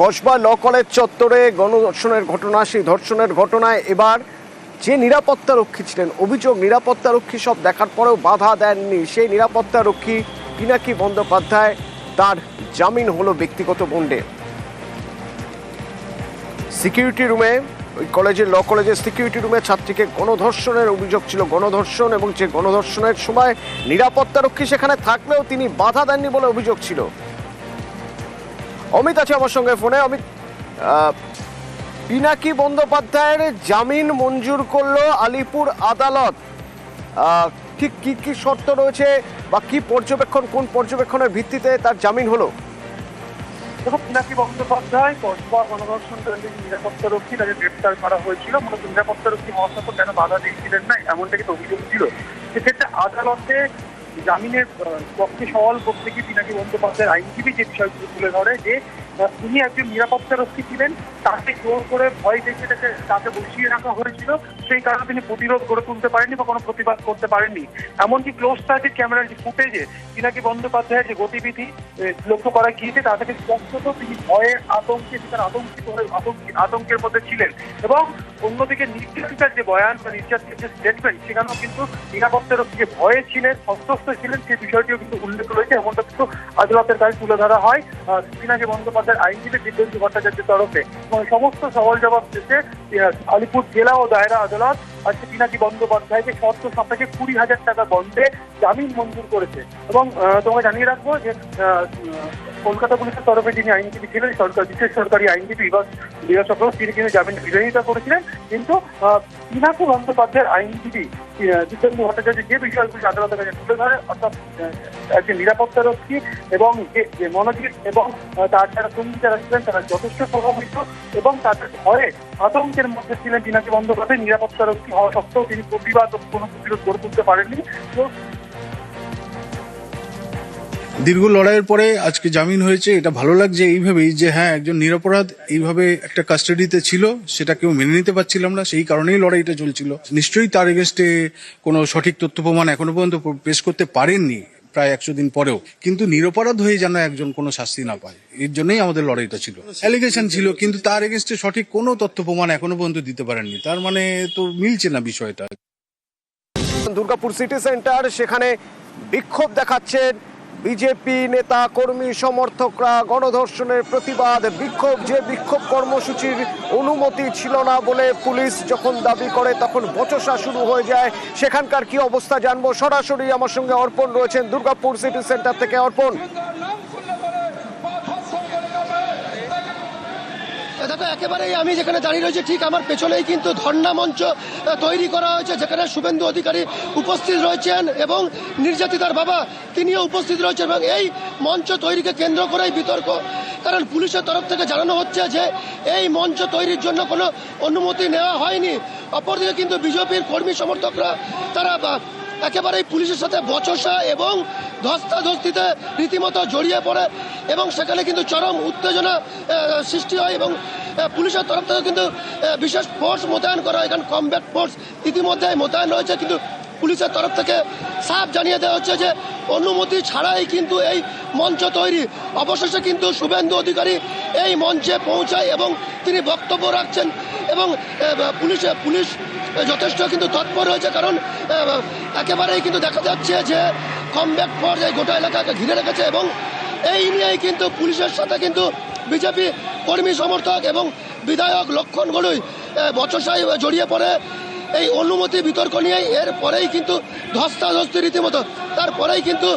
Kasba law college চত্বরে গণধর্ষণের ঘটনা, সেই ধর্ষণের ঘটনায় এবার যে নিরাপত্তা রক্ষী ছিলেন, অভিযোগ নিরাপত্তা রক্ষী সব দেখার পরেও বাধা দেননি। সেই নিরাপত্তা রক্ষী পিনাকি বন্দ্যোপাধ্যায়, তার জামিন হলো ব্যক্তিগত বন্ডে। সিকিউরিটি রুমে, ওই কলেজের ল কলেজের সিকিউরিটি রুমে ছাত্রীকে গণধর্ষণের অভিযোগ ছিল। গণধর্ষণ এবং যে গণধর্ষণের সময় নিরাপত্তা রক্ষী সেখানে থাকলেও তিনি বাধা দেননি বলে অভিযোগ ছিল। অমিত আছে আমার সঙ্গে ফোনে। অমিত পিনাকি বন্দ্যোপাধ্যায়ের জামিন মঞ্জুর করল আলিপুর আদালত। ঠিক কি কি শর্ত রয়েছে বা কি পর্যবেক্ষণ, কোন পর্যবেক্ষণের ভিত্তিতে তার জামিন হলো? দেখো পিনাকি বন্দ্যোপাধ্যায় কসবা গণধর্ষণ কেন্দ্রের নিরাপত্তা রক্ষী তাকে গ্রেপ্তার করা হয়েছিল, মূলত নিরাপত্তা রক্ষী মহাশাসক কেন বাধা দিয়েছিলেন না, এমনটা কিন্তু অভিযোগ ছিল। সেক্ষেত্রে আদালতে জামিনের পক্ষে সওয়াল করতে গিয়ে পিনাকি বন্দ্যোপাধ্যায়ের আইনজীবী যে বিষয়গুলো তুলে ধরে যে তিনি একজন নিরাপত্তা রক্ষী ছিলেন, তাকে জোর করে ভয় দেখিয়ে তাকে তাকে বসিয়ে রাখা হয়েছিল। সেই কারণে তিনি প্রতিরোধ গড়ে তুলতে পারেননি বা কোনো প্রতিবাদ করতে পারেননি। এমনকি ক্লোজ সার্কিট ক্যামেরার যে ফুটেজে পিনাকি বন্দ্যোপাধ্যায়ের যে গতিবিধি লক্ষ্য করা গিয়েছে তা থেকে স্পষ্টত তিনি ভয়ে আতঙ্কে, সেখানে আতঙ্কিত হয়ে আতঙ্কি- আতঙ্কের মধ্যে ছিলেন। এবং অন্যদিকে নির্যাতিতার যে বয়ান বা নির্যাতিতার যে স্টেটমেন্ট সেখানেও কিন্তু নিরাপত্তা রক্ষী যে ভয়ে ছিলেন সন্তুষ্ট ছিলেন সেই বিষয়টিও কিন্তু উল্লেখ রয়েছে। এমনটা কিন্তু আদালতের কাছে তুলে ধরা হয়। পিনাকি বন্দ্যোপাধ্যায়ের আইনজীবী দিব্যেন্দু ভট্টাচার্যের তরফে এবং সমস্ত সওয়াল জবাব শেষে আলিপুর জেলা ও দায়রা আদালত আজকে পিনাকি বন্দ্যোপাধ্যায়কে শর্ত সাপেক্ষে কুড়ি হাজার টাকা বন্ধে জামিন মঞ্জুর করেছে। এবং তোমাকে জানিয়ে রাখব যে কলকাতা পুলিশের তরফে যিনি আইনজীবী ছিলেন, সরকার, বিশেষ সরকারি আইনজীবী বিভাগ বিভাগ চক্র তিনি কিন্তু জামিন বিরোধিতা করেছিলেন। কিন্তু পিনাকি বন্দ্যোপাধ্যায়ের আইনজীবী দিব্যেন্দু ভট্টাচার্য যে বিষয়গুলি আদালতের কাছে তুলে ধরে, অর্থাৎ একজন নিরাপত্তা রক্ষী এবং যে মনোজিৎ এবং তার যারা সঙ্গী যারা ছিলেন, তারা যথেষ্ট প্রভাবিত এবং তাদের ভয়ে আতঙ্কের মধ্যে ছিলেন পিনাকি বন্দ্যোপাধ্যায়। নিরাপত্তা রক্ষী হওয়া সত্ত্বেও তিনি প্রতিবাদ কোনো প্রতিরোধ গড়ে তুলতে পারেননি। তো দীর্ঘ লড়াইয়ের পরে আজকে জামিন হয়েছে, এটা ভালো লাগছে এইভাবেই যে হ্যাঁ একজন নিরপরাধ এইভাবে একটা কাস্টাডিতে ছিল, সেটা কেউ মেনে নিতে পারছিলাম না, সেই কারণেই লড়াইটা চলছিল। নিশ্চয়ই তার এগেনস্টে কোনো সঠিক তথ্য প্রমাণ এখনও পর্যন্ত পেশ করতে পারেননি, প্রায় একশো দিন পরেও। কিন্তু নিরপরাধ হয়ে যেন একজন কোনো শাস্তি না পায়, এর জন্যই আমাদের লড়াইটা ছিল। অ্যালিগেশন ছিল, কিন্তু তার এগেনস্টে সঠিক কোনো তথ্য প্রমাণ এখনও পর্যন্ত দিতে পারেননি। তার মানে তো মিলছে না বিষয়টা। দুর্গাপুর সিটি সেন্টার, সেখানে বিক্ষোভ দেখাচ্ছেন বিজেপি নেতা, কর্মী, সমর্থকরা গণধর্ষণের প্রতিবাদ, বিক্ষোভ, যে বিক্ষোভ কর্মসূচির অনুমতি ছিল না বলে পুলিশ যখন দাবি করে তখন বচসা শুরু হয়ে যায়। সেখানকার কি অবস্থা জানব? সরাসরি আমার সঙ্গে অর্পণ রয়েছেন দুর্গাপুর সিটি সেন্টার থেকে। অর্পণ। দেখো, একেবারেই আমি যেখানে দাঁড়িয়ে রয়েছি, ঠিক আমার পেছনেই কিন্তু ধর্ণা মঞ্চ তৈরি করা হয়েছে, যেখানে শুভেন্দু অধিকারী উপস্থিত রয়েছেন এবং নির্যাতিতার বাবা তিনিও উপস্থিত রয়েছেন এবং এই মঞ্চ তৈরিকে কেন্দ্র করেই বিতর্ক। কারণ পুলিশের তরফ থেকে জানানো হচ্ছে যে, এই মঞ্চ তৈরির জন্য কোনো অনুমতি নেওয়া হয়নি। অপরদিকে কিন্তু বিজেপির কর্মী সমর্থকরা, তারা একেবারেই পুলিশের সাথে বচসা এবং ধস্তাধস্তিতে রীতিমতো জড়িয়ে পড়ে এবং সেখানে কিন্তু চরম উত্তেজনা সৃষ্টি হয় এবং পুলিশের তরফ থেকে কিন্তু বিশেষ ফোর্স মোতায়েন করা হয়। এখানে কমব্যাট ফোর্স ইতিমধ্যে মোতায়েন রয়েছে। কিন্তু পুলিশের তরফ থেকে সাফ জানিয়ে দেওয়া হচ্ছে যে, অনুমতি ছাড়াই কিন্তু এই মঞ্চ তৈরি। অবশেষে কিন্তু শুভেন্দু অধিকারী এই মঞ্চে পৌঁছায় এবং তিনি বক্তব্য রাখছেন এবং পুলিশ পুলিশ যথেষ্ট কিন্তু তৎপর রয়েছে। কারণ একেবারেই কিন্তু দেখা যাচ্ছে যে কমব্যাক এই গোটা এলাকাকে ঘিরে রেখেছে এবং এই নিয়েই কিন্তু পুলিশের সাথে কিন্তু বিজেপি কর্মী সমর্থক এবং বিধায়ক লক্ষণ গড়ুই বচসায় জড়িয়ে পড়ে। এই অনুমতি, বিতর্ক নিয়ে এর পরেই কিন্তু ধস্তাধস্তি রীতিমতো। তারপরেই কিন্তু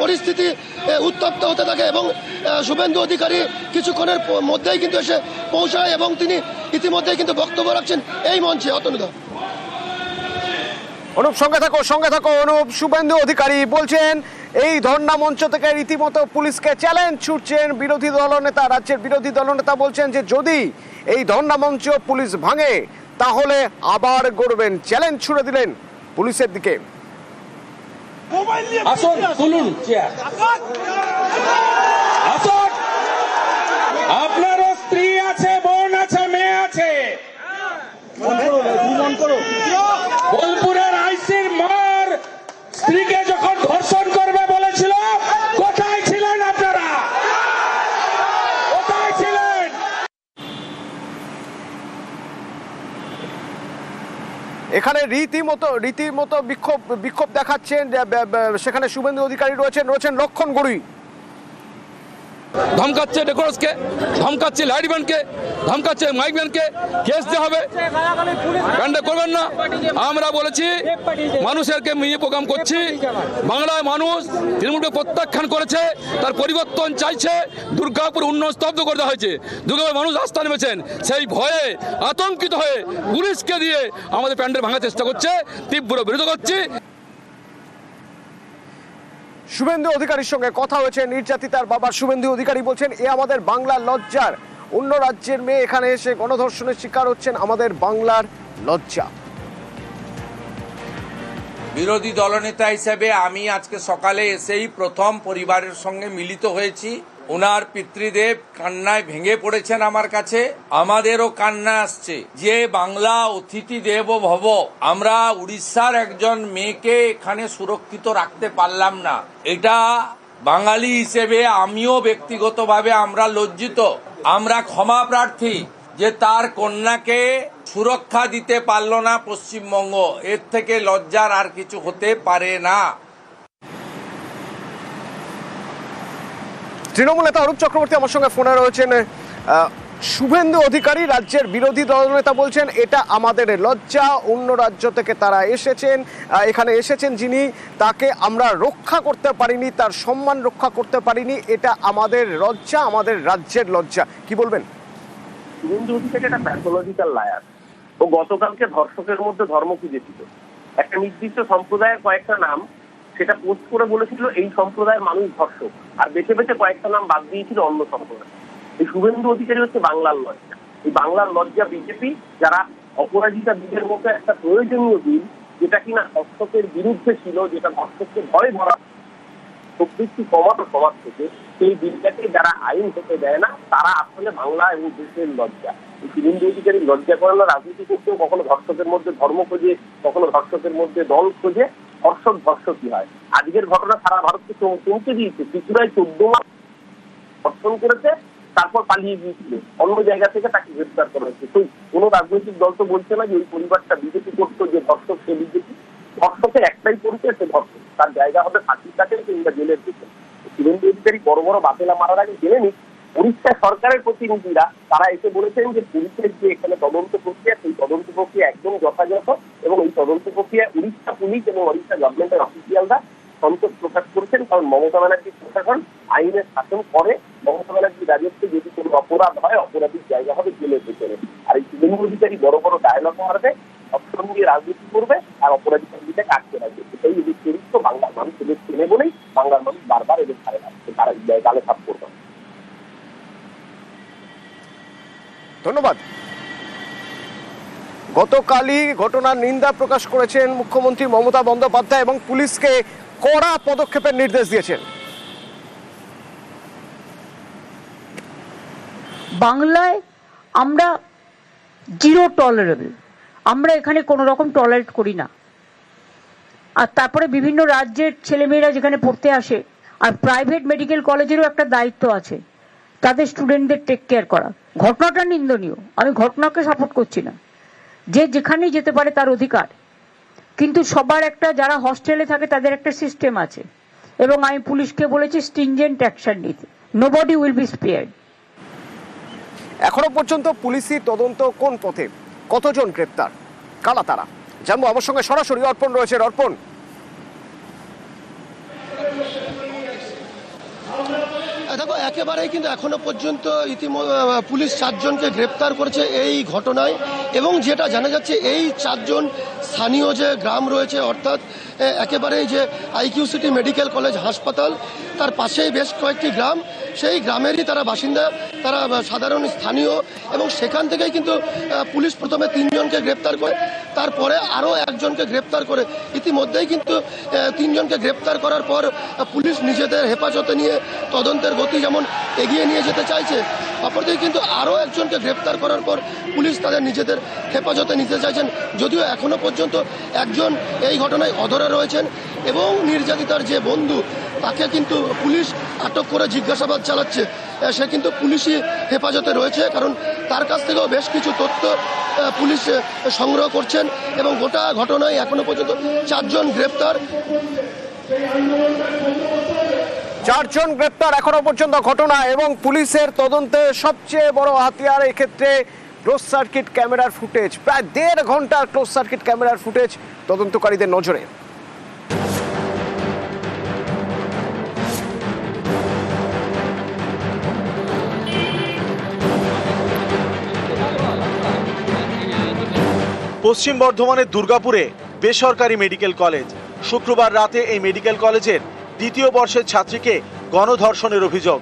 পরিস্থিতি উত্তপ্ত হতে থাকে এবং শুভেন্দু অধিকারী কিছুক্ষণের মধ্যেই কিন্তু এসে পৌঁছায় এবং তিনি ইতিমধ্যেই কিন্তু বক্তব্য রাখছেন এই মঞ্চে। অতনুদা। অনুপ সঙ্গে থাকো সঙ্গে থাকো। অনুপ শুভেন্দু অধিকারী বলছেন এই ধর্ণা মঞ্চ থেকে রীতিমতো পুলিশকে চ্যালেঞ্জ ছুটছেন বিরোধী দলনেতা রাজ্যের বিরোধী দলনেতা বলছেন যে যদি এই ধর্ণা মঞ্চ পুলিশ ভাঙে তাহলে আবার গড়বেন চ্যালেঞ্জ ছুড়ে দিলেন পুলিশের দিকে। আসুন তুলুন চেয়ার আসুন আপনারও স্ত্রী আছে বোন আছে মেয়ে আছে বোলপুরের আইসির মার স্ত্রীকে যখন ধর্ষণ করবে বলেছিল কোথায় ছিলেন আপনারা কোথায় ছিলেন এখানে রীতিমতো রীতিমতো বিক্ষোভ বিক্ষোভ দেখাচ্ছেন সেখানে শুভেন্দু অধিকারী রয়েছেন রয়েছেন লক্ষণ গড়ুই ধমকাচ্ছে ডেকোরসকে, ধমকাচ্ছে লাইটম্যানকে ধমকাচ্ছে মাইকম্যানকে কেস দেওয়া হবে। ব্যান্ডে করবেন না। আমরা বলেছি, মানুষেরকে মিয়ে প্রোগ্রাম করছি। বাংলায় মানুষ তৃণমূলকে প্রত্যাখ্যান করেছে, তার পরিবর্তন চাইছে, দুর্গাপুর উন্নয়ন স্তব্ধ করে দেওয়া হয়েছে। দুর্গাপুর মানুষ আস্থা নেমেছেন, সেই ভয়ে আতঙ্কিত হয়ে পুলিশকে দিয়ে আমাদের প্যান্ডেল ভাঙার চেষ্টা করছে, তীব্র বিরোধ করছি। শুভেন্দু অধিকারীর সঙ্গে কথা হয়েছে। নির্যাতিতার বাবা শুভেন্দু অধিকারী বলছেন, এ আমাদের বাংলার লজ্জার। অন্য রাজ্যের মেয়ে এখানে এসে গণধর্ষণের শিকার হচ্ছেন আমাদের বাংলার লজ্জা। বিরোধী দলনেতা হিসেবে আমি আজকে সকালে এসেই প্রথম পরিবারের সঙ্গে মিলিত হয়েছি। ওনার পিতৃদেব কান্নায় ভেঙে পড়েছেন আমার কাছে। আমাদেরও কান্না আসছে। যে বাংলা অতিথি দেব ভব, আমরা উড়িষ্যার একজন মেয়েকে এখানে সুরক্ষিত রাখতে পারলাম না। এটা বাঙালি হিসেবে আমিও ব্যক্তিগতভাবে আমরা লজ্জিত। আমরা ক্ষমা প্রার্থী যে তার কন্যাকে সুরক্ষা দিতে পারল না পশ্চিমবঙ্গ। এর থেকে লজ্জার আর কিছু হতে পারে না। তৃণমূল নেতা অরূপ চক্রবর্তী আমার সঙ্গে ফোনে রয়েছেন। শুভেন্দু অধিকারী, রাজ্যের বিরোধী দলনেতা বলছেন, এটা আমাদের লজ্জা, অন্য রাজ্য থেকে তারা এসেছেন এখানে এসেছেন যিনি, তাকে আমরা রক্ষা করতে পারিনি, তার সম্মান রক্ষা করতে পারিনি, এটা আমাদের লজ্জা, আমাদের রাজ্যের লজ্জা। কি বলবেন? একটা লায়ার ও গতকালকে ধর্ষকের মধ্যে ধর্ম খুঁজেছিল। একটা নির্দিষ্ট সম্প্রদায়ের কয়েকটা নাম সেটা পোস্ট করে বলেছিল এই সম্প্রদায়ের মানুষ ধর্ষক। আর বেছে বেছে কয়েকটা নাম বাদ দিয়েছিল অন্য সম্প্রদায়। এই শুভেন্দু অধিকারী হচ্ছে বাংলার লজ্জা। এই বাংলার লজ্জা বিজেপি, যারা অপরাজিতা বিলের মতো একটা প্রয়োজনীয় বিল, যেটা কিনা ধর্ষকের বিরুদ্ধে ছিল, যেটা ধর্ষককে ভয় ভরা প্রবৃত্তি কমানো সমাজ থেকে, সেই বিলটাকে যারা আইন হতে দেয় না, তারা আসলে বাংলা এবং দেশের লজ্জা। এই শুভেন্দু অধিকারী লজ্জা করে না রাজনীতি করতেও কখনো ধর্ষকের মধ্যে ধর্ম খোঁজে, কখনো ধর্ষকের মধ্যে দল খোঁজে ধর্ষক ধর্ষকই হয়? আজকের ঘটনা সারা ভারতকে চম- চমকে দিয়েছে। ত্রিপুরায় চোদ্দ মাস ধর্ষণ করেছে, তারপর পালিয়ে গিয়েছিল। অন্য জায়গা থেকে তাকে গ্রেফতার করা হয়েছে। তো কোনো রাজনৈতিক দল তো বলছে না যে ওই পরিবারটা বিজেপি করতো, যে ধর্ষক সে বিজেপি। ধর্ষকের একটাই পরিচয়, সে ধর্ষক। তার জায়গা হবে ফাঁসির কাছে কিংবা জেলের পেছনে শুভেন্দু অধিকারী বড় বড় বাতেলা মারার আগে জেনে নিক। উড়িষ্যা সরকারের প্রতিনিধিরা তারা এসে বলেছেন যে পুলিশের যে এখানে তদন্ত প্রক্রিয়া, সেই তদন্ত প্রক্রিয়া একদম যথাযথ। এবং এই তদন্ত প্রক্রিয়া উড়িষ্যা পুলিশ এবং উড়িষ্যা গভর্নমেন্টের অফিসিয়ালরা সন্তোষ প্রকাশ করেছেন। কারণ মমতা ব্যানার্জির প্রশাসন আইনের শাসন করে, মমতা ব্যানার্জির রাজত্বে যদি কোনো অপরাধ হয়, অপরাধীর জায়গা হবে জেলের ভেতরে। আর এই শুভেন্দু অধিকারী বড় বড় ডায়লগ মারবে দিয়ে রাজনীতি করবে, আর অপরাধী কর্মীটাকে আটকে রাখবে। সেটাই এদের চরিত্র। বাংলার মানুষ এদের চেনে বলেই বাংলার মানুষ বারবার এদের ছাড়ে রাখছে তারা গালে সাপ করবে ধন্যবাদ। গতকালই ঘটনার নিন্দা প্রকাশ করেছেন মুখ্যমন্ত্রী মমতা বন্দ্যোপাধ্যায় এবং পুলিশকে কড়া পদক্ষেপের নির্দেশ দিয়েছেন। বাংলায় আমরা জিরো টলারেবল। আমরা এখানে কোনো রকম টলারেট করি না। আর তারপরে বিভিন্ন রাজ্যের ছেলেমেয়েরা যেখানে পড়তে আসে, আর প্রাইভেট মেডিকেল কলেজেরও একটা দায়িত্ব আছে, তাদের স্টুডেন্টদের টেক কেয়ার করা। ঘটনাটা নিন্দনীয়। আমি ঘটনাকে সাপোর্ট করছি না। যে যেখানেই যেতে পারে তার অধিকার। কিন্তু সবার একটা, যারা হস্টেলে থাকে, তাদের একটা সিস্টেম আছে। এবং আমি পুলিশকে বলেছি স্টিঞ্জেন্ট অ্যাকশন নিতে। Nobody will be spared এখনও পর্যন্ত পুলিশি তদন্ত কোন পথে? কতজন গ্রেপ্তার? কারা তারা? জানব আমার সঙ্গে সরাসরি অর্পণ রয়েছে। অর্পণ দেখো, একেবারেই কিন্তু এখনও পর্যন্ত ইতিমধ্যে পুলিশ চারজনকে গ্রেপ্তার করেছে এই ঘটনায় এবং যেটা জানা যাচ্ছে এই চারজন স্থানীয় যে গ্রাম রয়েছে, অর্থাৎ একেবারেই যে আইকিউ সিটি মেডিকেল কলেজ হাসপাতাল, তার পাশেই বেশ কয়েকটি গ্রাম। সেই গ্রামেরই তারা বাসিন্দা, তারা সাধারণ স্থানীয় এবং সেখান থেকেই কিন্তু পুলিশ প্রথমে তিনজনকে গ্রেপ্তার করে, তারপরে আরও একজনকে গ্রেপ্তার করে। ইতিমধ্যেই কিন্তু তিনজনকে গ্রেপ্তার করার পর পুলিশ নিজেদের হেফাজতে নিয়ে তদন্তের গতি যেমন এগিয়ে নিয়ে যেতে চাইছে, অপরদিকে কিন্তু আরও একজনকে গ্রেপ্তার করার পর পুলিশ তাদের নিজেদের হেফাজতে নিতে চাইছেন। যদিও এখনও পর্যন্ত একজন এই ঘটনায় অধরা রয়েছেন এবং নির্যাতিতার যে বন্ধু, তাকে কিন্তু পুলিশ আটক করে জিজ্ঞাসাবাদ চালাচ্ছে। সে কিন্তু পুলিশি হেফাজতে রয়েছে কারণ তার কাছ থেকেও বেশ কিছু তথ্য পুলিশ সংগ্রহ করছেন এবং গোটা ঘটনায় এখনও পর্যন্ত চারজন গ্রেপ্তার। চারজন গ্রেপ্তার এখনও পর্যন্ত ঘটনা এবং পুলিশের তদন্তে সবচেয়ে বড় হাতিয়ার এক্ষেত্রে ক্লোজ সার্কিট ক্যামেরার ফুটেজ। প্রায় দেড় ঘণ্টার ক্লোজ সার্কিট ক্যামেরার ফুটেজ তদন্তকারীদের নজরে। পশ্চিম বর্ধমানের দুর্গাপুরে বেসরকারি মেডিকেল কলেজ। শুক্রবার রাতে এই মেডিকেল কলেজের দ্বিতীয় বর্ষের ছাত্রীকে গণধর্ষণের অভিযোগ।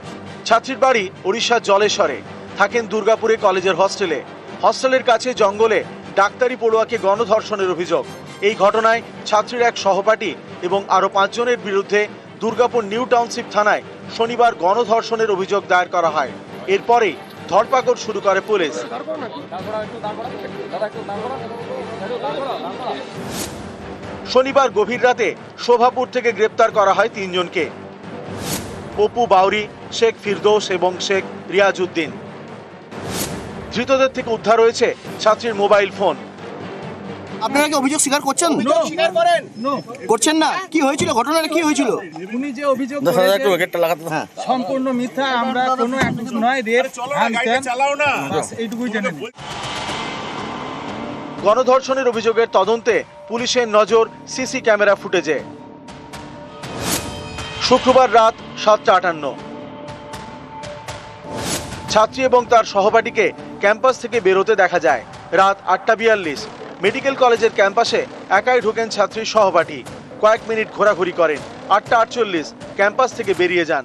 ছাত্রীর বাড়ি ওড়িশার জলেশ্বরে। থাকেন দুর্গাপুরে কলেজের হস্টেলে। হস্টেলের কাছে জঙ্গলে ডাক্তারি পড়ুয়াকে গণধর্ষণের অভিযোগ। এই ঘটনায় ছাত্রীর এক সহপাঠী এবং আরও পাঁচজনের বিরুদ্ধে দুর্গাপুর নিউ টাউনশিপ থানায় শনিবার গণধর্ষণের অভিযোগ দায়ের করা হয়। এরপরেই ধরপাকড় শুরু করে পুলিশ। শনিবার গভীর রাতে শোভাপুর থেকে গ্রেপ্তার করা হয় তিনজনকে। অপু বাউরি, শেখ ফিরদৌস এবং শেখ রিয়াজ উদ্দিন ধৃতদের থেকে উদ্ধার হয়েছে ছাত্রীর মোবাইল ফোন। আপনারা কি অভিযোগ স্বীকার করছেন? করছেন না? কি হয়েছিল? ঘটনাটা কি হয়েছিল? উনি যে অভিযোগ সম্পূর্ণ মিথ্যা আমরা কোনো নয় রেপ হ্যান ত্যান বাস এইটুকুই জেনে গণধর্ষণের অভিযোগের তদন্তে পুলিশের নজর সিসি ক্যামেরা ফুটেজে। শুক্রবার রাত সাতটা আটান্ন। ছাত্রী এবং তার সহপাঠীকে ক্যাম্পাস থেকে বেরোতে দেখা যায়। রাত আটটা বিয়াল্লিশ। মেডিকেল কলেজের ক্যাম্পাসে একাই ঢোকেন ছাত্রীর সহপাঠী। কয়েক মিনিট ঘোরাঘুরি করেন। আটটা আটচল্লিশ, ক্যাম্পাস থেকে বেরিয়ে যান।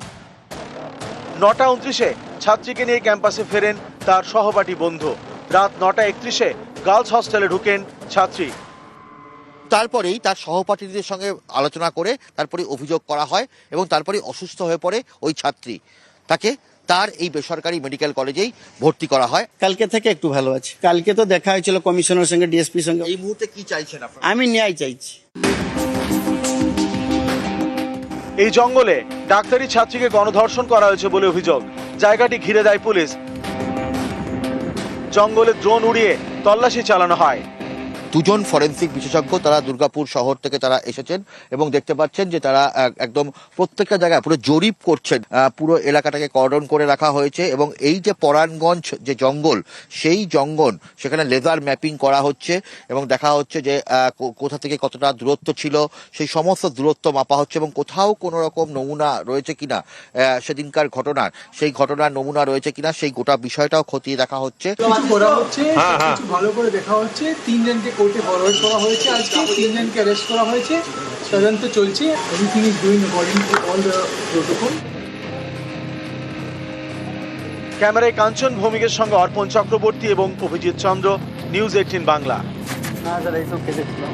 নটা উনত্রিশে ছাত্রীকে নিয়ে ক্যাম্পাসে ফেরেন তার সহপাঠী বন্ধু। রাত নটা একত্রিশে গার্লস হস্টেলে ঢুকেন ছাত্রী। তারপরেই তার সহপাঠীদের সঙ্গে আলোচনা করে তারপরে অভিযোগ করা হয় এবং তারপরে অসুস্থ হয়ে পড়ে ওই ছাত্রী। তাকে তার এই বেসরকারি মেডিকেল কলেজেই ভর্তি করা হয়। কালকে থেকে একটু ভালো আছে। কালকে তো দেখা হয়েছিল কমিশনের সঙ্গে ডিএসপির সঙ্গে। এই মুহূর্তে কি চাইছেন আপনারা? আমি ন্যায় চাইছি। এই জঙ্গলে ডাক্তারি ছাত্রীকে গণধর্ষণ করা হয়েছে বলে অভিযোগ। জায়গাটি ঘিরে দেয় পুলিশ। জঙ্গলে ড্রোন উড়িয়ে তল্লাশি চালানো হয়। দুজন ফরেন্সিক বিশেষজ্ঞ তারা দুর্গাপুর শহর থেকে তারা এসেছেন এবং দেখতে পাচ্ছেন যে তারা একদম প্রত্যেকটা জায়গায় পুরো জরিপ করছেন। আহ, পুরো এলাকাটাকে কর্ডন করে রাখা হয়েছে এবং এই যে পরাণগঞ্জ যে জঙ্গল সেই জঙ্গল সেখানে লেজার ম্যাপিং করা হচ্ছে এবং দেখা হচ্ছে যে কোথা থেকে কতটা দূরত্ব ছিল সেই সমস্ত দূরত্ব মাপা হচ্ছে এবং কোথাও কোনো রকম নমুনা রয়েছে কিনা সেদিনকার ঘটনার। সেই ঘটনার নমুনা রয়েছে কিনা সেই গোটা বিষয়টাও খতিয়ে দেখা হচ্ছে। কিছু করা ভালো করে দেখা হচ্ছে। তিনজনকে কোর্টে ফরওয়ার্ড করা হয়েছে আজকে তিনজনকে অ্যারেস্ট করা হয়েছে তদন্ত চলছে everything is doing according to all the protocol ক্যামেরায় কাঞ্চন ভৌমিকের সঙ্গে অর্পণ চক্রবর্তী এবং অভিজিৎ চন্দ্র নিউজ এইটিন বাংলা। না দাদা এইসব কেসেছিলাম